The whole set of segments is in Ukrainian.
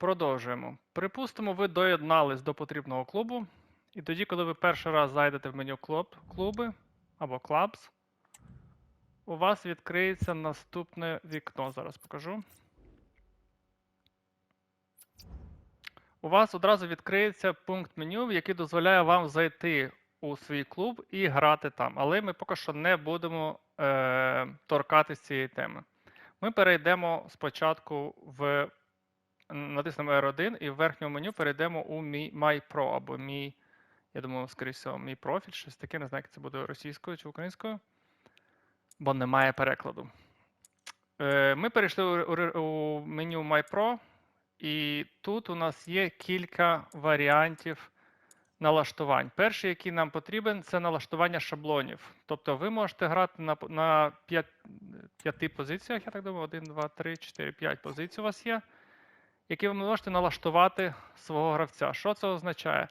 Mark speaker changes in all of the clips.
Speaker 1: Продовжуємо. Припустимо, ви доєднались до потрібного клубу, і тоді, коли ви перший раз зайдете в меню клуб, клуби або clubs, у вас відкриється наступне вікно. Зараз покажу. У вас одразу відкриється пункт меню, який дозволяє вам зайти у свій клуб і грати там. Але ми поки що не будемо е, торкатись цієї теми. Ми перейдемо спочатку в натиснемо R1 і в верхньому меню перейдемо у мій My Pro або мій, я думаю, скоріше мій профіль, щось таке, не знаю, як це буде російською чи українською, бо немає перекладу. Е, Ми перейшли у меню My Pro, і тут у нас є кілька варіантів налаштувань. Перший, який нам потрібен, це налаштування шаблонів. Тобто ви можете грати на, на 5, п'яти позиціях, я так думаю, 1, 2, 3, 4, 5 позицій у вас є які ви можете налаштувати свого гравця. Що це означає?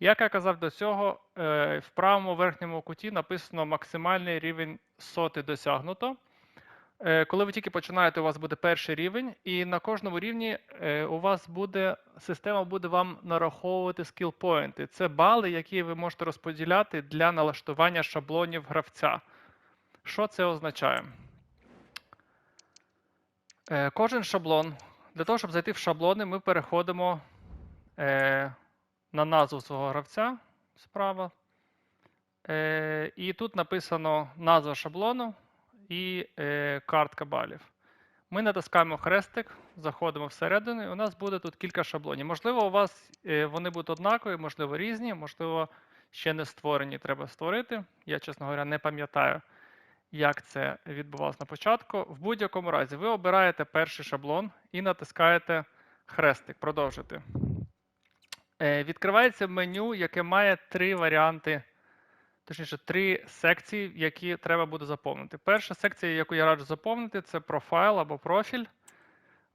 Speaker 1: Як я казав до цього, е, в правому верхньому куті написано максимальний рівень соти досягнуто. Е, Коли ви тільки починаєте, у вас буде перший рівень, і на кожному рівні е, у вас буде система буде вам нараховувати скіл-поінти. Це бали, які ви можете розподіляти для налаштування шаблонів гравця. Що це означає? Кожен шаблон для того, щоб зайти в шаблони, ми переходимо е, на назву свого гравця справа. Е, І тут написано назва шаблону і е, картка балів. Ми натискаємо хрестик, заходимо всередину, і у нас буде тут кілька шаблонів. Можливо, у вас е, вони будуть однакові, можливо, різні, можливо, ще не створені, треба створити. Я, чесно говоря, не пам'ятаю як це відбувалося на початку. В будь-якому разі, ви обираєте перший шаблон і натискаєте хрестик. Продовжити. Е, Відкривається меню, яке має три варіанти, точніше, три секції, які треба буде заповнити. Перша секція, яку я раджу заповнити, це профайл або профіль.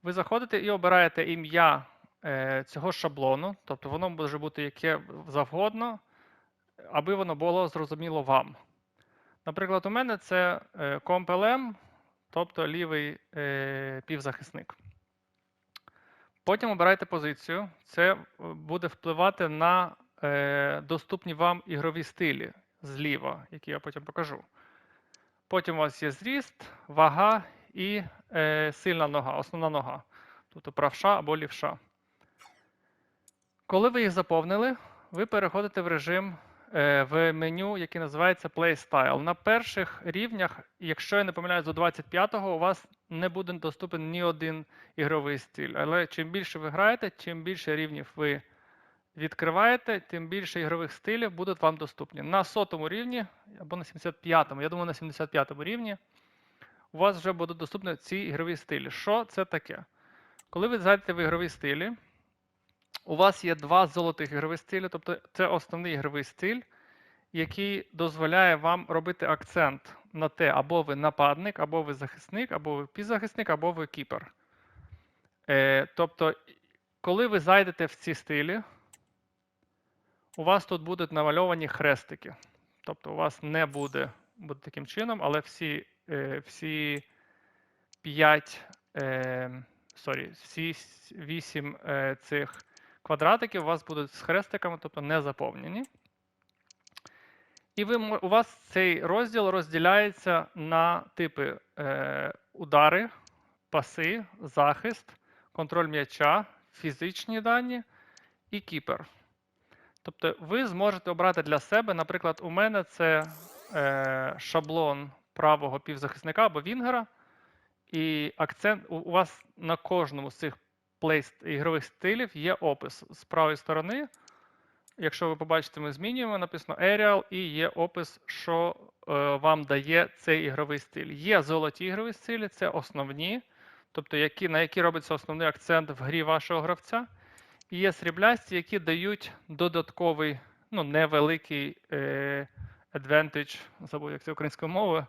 Speaker 1: Ви заходите і обираєте ім'я е, цього шаблону, тобто воно може бути яке завгодно, аби воно було зрозуміло вам. Наприклад, у мене це е, CompLM, тобто лівий е, півзахисник. Потім обирайте позицію. Це е, буде впливати на доступні вам ігрові стилі зліва, які я потім покажу. Потім у вас є зріст, вага і сильна нога, основна нога, тобто правша або лівша. Коли ви їх заповнили, ви переходите в режим в меню, яке називається Play Style. На перших рівнях, якщо я не помиляюсь, до 25-го у вас не буде доступен ні один ігровий стиль. Але чим більше ви граєте, чим більше рівнів ви відкриваєте, тим більше ігрових стилів будуть вам доступні. На сотому рівні або на 75-му, я думаю, на 75-му рівні у вас вже будуть доступні ці ігрові стилі. Що це таке? Коли ви зайдете в ігрові стилі, у вас є два золотих ігрових стилі, тобто це основний ігровий стиль, який дозволяє вам робити акцент на те, або ви нападник, або ви захисник, або ви півзахисник, або ви кіпер. Е, Тобто, коли ви зайдете в ці стилі, у вас тут будуть намальовані хрестики. Тобто, у вас не буде буде таким чином, але всі е, всі 5, е, sorry, всі 8 е, цих квадратики у вас будуть з хрестиками, тобто не заповнені. І ви, у вас цей розділ розділяється на типи е, удари, паси, захист, контроль м'яча, фізичні дані і кіпер. Тобто ви зможете обрати для себе, наприклад, у мене це е, шаблон правого півзахисника або Вінгера. І акцент у вас на кожному з цих ігрових стилів є опис з правої сторони. Якщо ви побачите, ми змінюємо, написано Aerial і є опис, що е, вам дає цей ігровий стиль. Є золоті ігрові стилі, це основні, тобто які, на які робиться основний акцент в грі вашого гравця. І є сріблясті, які дають додатковий, ну, невеликий е, advantage, забув, як це українською мовою,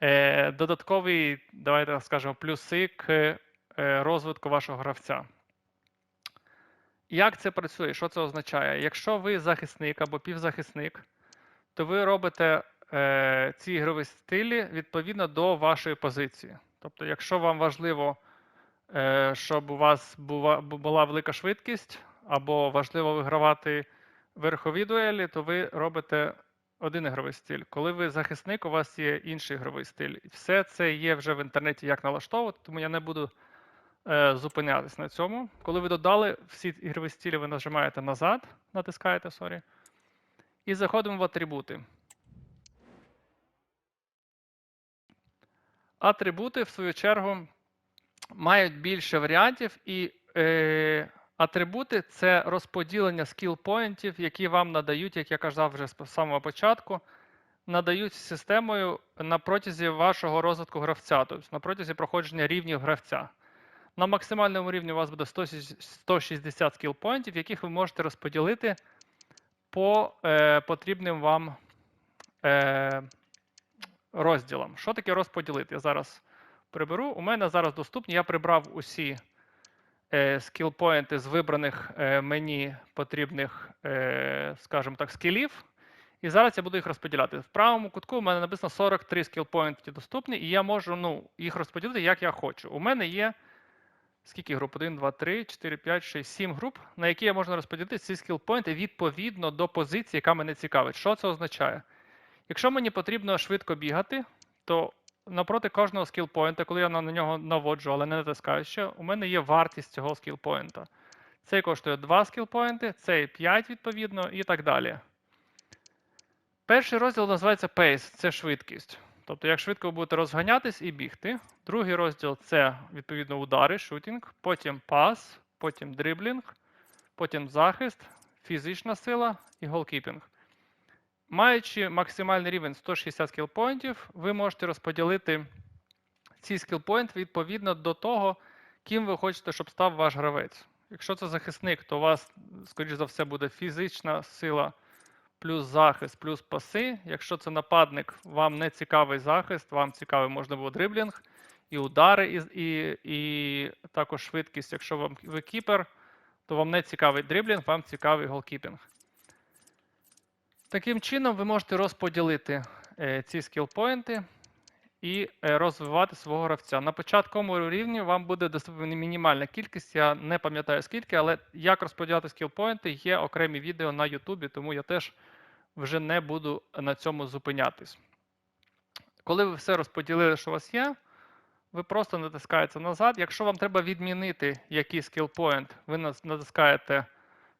Speaker 1: е, додатковий, давайте скажемо, плюси к Е, розвитку вашого гравця. Як це працює? Що це означає? Якщо ви захисник або півзахисник, то ви робите е, ці ігрові стилі відповідно до вашої позиції. Тобто, якщо вам важливо е, щоб у вас була, була велика швидкість, або важливо вигравати верхові дуелі, то ви робите один ігровий стиль. Коли ви захисник, у вас є інший ігровий стиль. І Все це є вже в інтернеті, як налаштовувати, тому я не буду е, зупинятись на цьому. Коли ви додали всі ігрові стилі, ви нажимаєте назад, натискаєте, sorry, і заходимо в атрибути. Атрибути, в свою чергу, мають більше варіантів, і е, атрибути це розподілення скіл-поінтів, які вам надають, як я казав вже з самого початку, надають системою на протязі вашого розвитку гравця, тобто на протязі проходження рівнів гравця. На максимальному рівні у вас буде 160 скіл-поінтів, яких ви можете розподілити по е, потрібним вам е, розділам. Що таке розподілити? Я зараз приберу. У мене зараз доступні. Я прибрав усі е, скіл-поінти з вибраних е, мені потрібних, е, скажімо так, скілів. І зараз я буду їх розподіляти. В правому кутку у мене написано 43 скіл-поінти доступні, і я можу ну, їх розподілити, як я хочу. У мене є скільки груп? 1, 2, 3, 4, 5, 6, 7 груп, на які я можу розподілити ці скіл-поінти відповідно до позиції, яка мене цікавить. Що це означає? Якщо мені потрібно швидко бігати, то напроти кожного скіл-поінта, коли я на нього наводжу, але не натискаю ще, у мене є вартість цього скіл-поінта. Цей коштує 2 скіл-поінти, цей 5 відповідно і так далі. Перший розділ називається Pace, це швидкість. Тобто, як швидко ви будете розганятись і бігти. Другий розділ це відповідно удари, шутінг, потім пас, потім дриблінг, потім захист, фізична сила і голкіпінг. Маючи максимальний рівень 160 скілпоінтів, ви можете розподілити ці скілпоінти відповідно до того, ким ви хочете, щоб став ваш гравець. Якщо це захисник, то у вас, скоріш за все, буде фізична сила плюс захист, плюс паси. Якщо це нападник, вам не цікавий захист, вам цікавий було дриблінг, і удари, і, і, і також швидкість. Якщо вам ви кіпер, то вам не цікавий дриблінг, вам цікавий голкіпінг. Таким чином, ви можете розподілити е, ці скіл-поінти і е, розвивати свого гравця. На початковому рівні вам буде доступна мінімальна кількість, я не пам'ятаю скільки, але як розподіляти скіл-поінти, є окремі відео на Ютубі, тому я теж вже не буду на цьому зупинятись. Коли ви все розподілили, що у вас є, ви просто натискаєте назад. Якщо вам треба відмінити якийсь скіл-поінт, ви натискаєте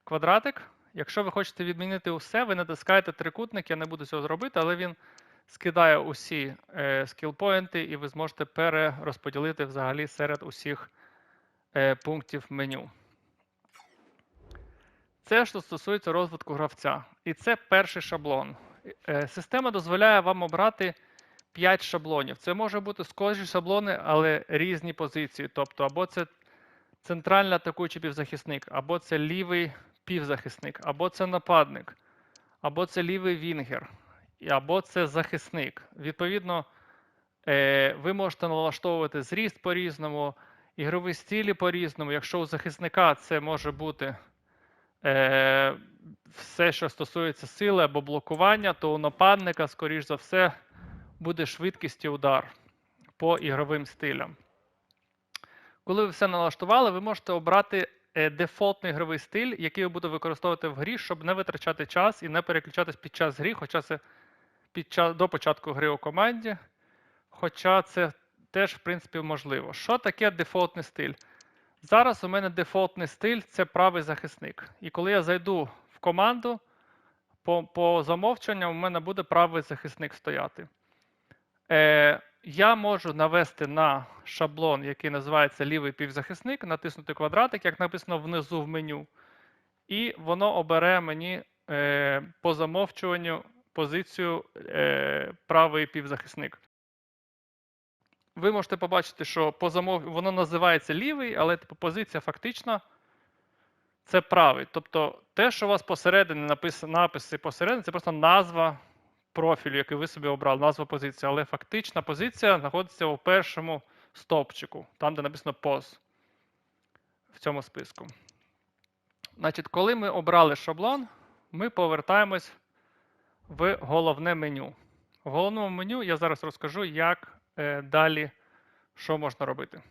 Speaker 1: квадратик. Якщо ви хочете відмінити усе, ви натискаєте трикутник, я не буду цього зробити, але він скидає усі е, скіл-поінти, і ви зможете перерозподілити взагалі серед усіх е, пунктів меню. Це що стосується розвитку гравця. І це перший шаблон. Е, Система дозволяє вам обрати 5 шаблонів. Це може бути схожі шаблони, але різні позиції. Тобто, або це центральний атакуючий півзахисник, або це лівий півзахисник, або це нападник, або це лівий вінгер, або це захисник. Відповідно, е, ви можете налаштовувати зріст по-різному, ігрові стилі по-різному. Якщо у захисника це може бути е, все, що стосується сили або блокування, то у нападника, скоріш за все, буде швидкість і удар по ігровим стилям. Коли ви все налаштували, ви можете обрати е, дефолтний ігровий стиль, який ви будете використовувати в грі, щоб не витрачати час і не переключатись під час гри, хоча це під час, до початку гри у команді. Хоча це теж, в принципі, можливо. Що таке дефолтний стиль? Зараз у мене дефолтний стиль це правий захисник. І коли я зайду в команду, по, по замовченню у мене буде правий захисник стояти. Е, я можу навести на шаблон, який називається лівий півзахисник, натиснути квадратик, як написано внизу в меню, і воно обере мені е, по замовчуванню позицію е, правий півзахисник. Ви можете побачити, що по замов... воно називається лівий, але типу, позиція фактично це правий. Тобто те, що у вас посередині написано написи посередині, це просто назва профілю, який ви собі обрали, назва позиції. Але фактична позиція знаходиться у першому стовпчику, там, де написано POS в цьому списку. Значить, коли ми обрали шаблон, ми повертаємось в головне меню. В головному меню я зараз розкажу, як далі що можна робити.